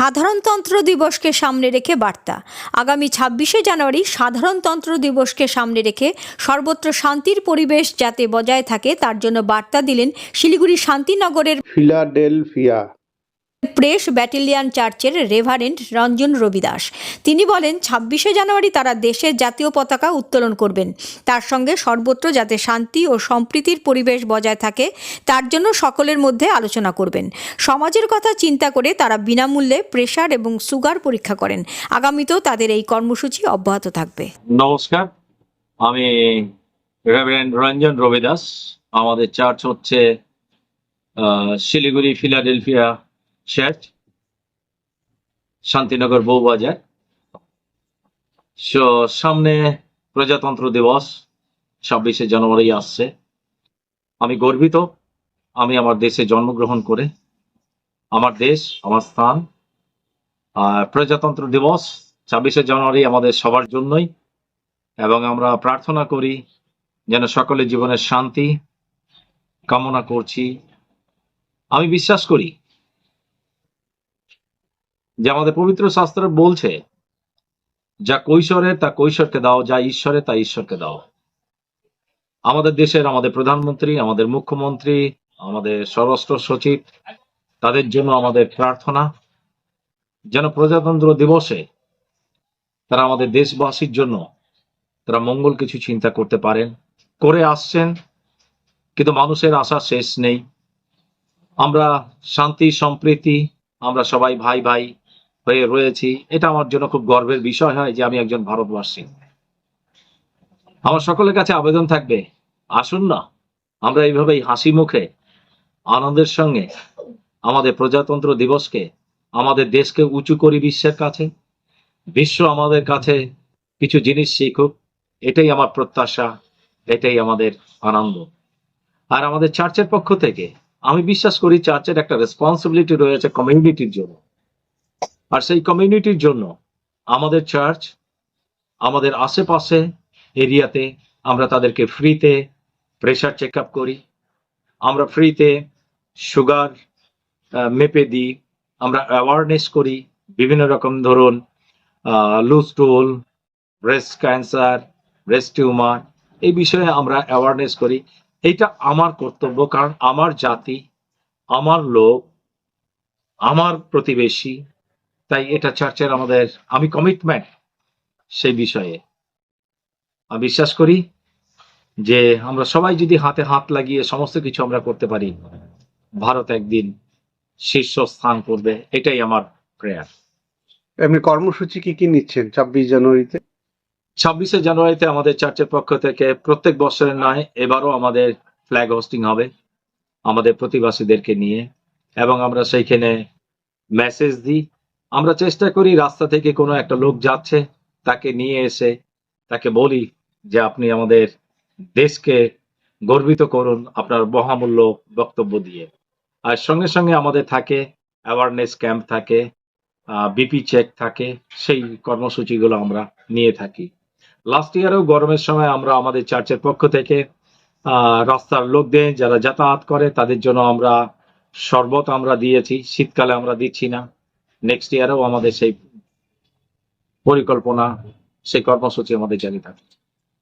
সাধারণতন্ত্র দিবসকে সামনে রেখে বার্তা। আগামী ছাব্বিশে জানুয়ারি সাধারণতন্ত্র দিবসকে সামনে রেখে সর্বত্র শান্তির পরিবেশ যাতে বজায় থাকে, তার জন্য বার্তা দিলেন শিলিগুড়ি শান্তিনগরের ফিলাডেলফিয়া। প্রেস ব্যাটেলিয়ান চার্চের রেভারেন্ট রঞ্জন রবিদাস। তিনি বলেন, ছাব্বিশে জানুয়ারি তারা দেশের জাতীয় পতাকা উত্তোলন করবেন। তার সঙ্গে সর্বত্র যাতে শান্তি ও সম্প্রীতির পরিবেশ বজায় থাকে, তার জন্য সকলের মধ্যে আলোচনা করবেন। সমাজের কথা চিন্তা করে তারা বিনামূল্যে প্রেশার এবং সুগার পরীক্ষা করেন। আগামীতেও তাদের এই কর্মসূচি অব্যাহত থাকবে। নমস্কার। আমি রঞ্জন রবিদাস। আমাদের চার্চ হচ্ছে Siliguri, Philadelphia church Shantinagar Boubazar. So, সামনে প্রজাতন্ত্র দিবস, ছাব্বিশে জানুয়ারি আসছে। আমি গর্বিত, আমি আমার দেশে জন্মগ্রহণ করে, আমার দেশ, আমার স্থান। প্রজাতন্ত্র দিবস, ছাব্বিশে জানুয়ারি আমাদের সবার জন্যই। এবং আমরা প্রার্থনা করি, যেন সকলের জীবনের শান্তি কামনা করছি। আমি বিশ্বাস করি যে আমাদের পবিত্র শাস্ত্র বলছে, যা কৈশোরের, তা কৈশোরকে দাও, যা ঈশ্বরের, তা ঈশ্বরকে দাও। আমাদের দেশের আমাদের প্রধানমন্ত্রী, আমাদের মুখ্যমন্ত্রী, আমাদের স্বরাষ্ট্র সচিব, তাদের জন্য আমাদের প্রার্থনা, যেন প্রজাতন্ত্র দিবসে তারা আমাদের দেশবাসীর জন্য তারা মঙ্গল কিছু চিন্তা করতে পারেন, করে আসছেন, কিন্তু মানুষের আশা শেষ নেই। আমরা শান্তি, সম্প্রীতি, আমরা সবাই ভাই ভাই হয়ে রয়েছি। এটা আমার জন্য খুব গর্বের বিষয় হয় যে আমি একজন ভারতবাসী। আমার সকলের কাছে আবেদন থাকবে, আসুন না, আমরা এইভাবেই হাসি মুখে, আনন্দের সঙ্গে আমাদের প্রজাতন্ত্র দিবসকে, আমাদের দেশকে উঁচু করি বিশ্বের কাছে, বিশ্ব আমাদের কাছে কিছু জিনিস শিখুক, এটাই আমার প্রত্যাশা, এটাই আমাদের আনন্দ। আর আমাদের চার্চের পক্ষ থেকে আমি বিশ্বাস করি চার্চের একটা রেসপন্সিবিলিটি রয়েছে কমিউনিটির জন্য। আর সেই কমিউনিটির জন্য আমাদের চার্চ আমাদের আশেপাশে এরিয়াতে আমরা তাদেরকে ফ্রিতে প্রেশার চেক আপ করি। আমরা ফ্রিতে সুগার মেপে দিই। আমরা অ্যাওয়ারনেস করি বিভিন্ন রকম ধরুন লুজ টুল ব্রেস্ট ক্যান্সার ব্রেস্ট টিউমার এই বিষয়ে আমরা অ্যাওয়ারনেস করি। এইটা আমার কর্তব্য, কারণ আমার জাতি, আমার লোক, আমার প্রতিবেশী তাই এটা চার্চের আমাদের আমি কমিটমেন্ট সেই বিষয়ে। আমি বিশ্বাস করি যে আমরা সবাই যদি হাতে হাত লাগিয়ে সমস্ত কিছু আমরা করতে পারি ভারত একদিন শীর্ষ স্থান করবে এটাই আমার প্রেয়ার এমনি কর্মসূচি কি কি নিচ্ছেন ছাব্বিশ জানুয়ারিতে? ছাব্বিশে জানুয়ারিতে আমাদের চার্চের পক্ষ থেকে প্রত্যেক বছরের নয় এবারও আমাদের ফ্ল্যাগ হোস্টিং হবে আমাদের প্রতিবাসীদেরকে নিয়ে। এবং আমরা সেইখানে মেসেজ দিই আমরা চেষ্টা করি রাস্তা থেকে কোনো একটা লোক যাচ্ছে, তাকে নিয়ে এসে তাকে বলি যে আপনি আমাদের দেশকে গর্বিত করুন, আপনার মহামূল্য বক্তব্য দিয়ে। আর সঙ্গে সঙ্গে আমাদের থাকে অ্যাওয়ারনেস ক্যাম্প থাকে বিপি চেক থাকে, সেই কর্মসূচিগুলো আমরা নিয়ে থাকি। লাস্ট ইয়ারেও গরমের সময় আমরা আমাদের চার্চের পক্ষ থেকে রাস্তার লোকদের যারা যাতায়াত করে, তাদের জন্য আমরা শরবত আমরা দিয়েছি, শীতকালে আমরা দিচ্ছি না। নেক্সট ইয়ারেও আমাদের সেই পরিকল্পনা সেই কর্মসূচি আমাদের জারি থাকে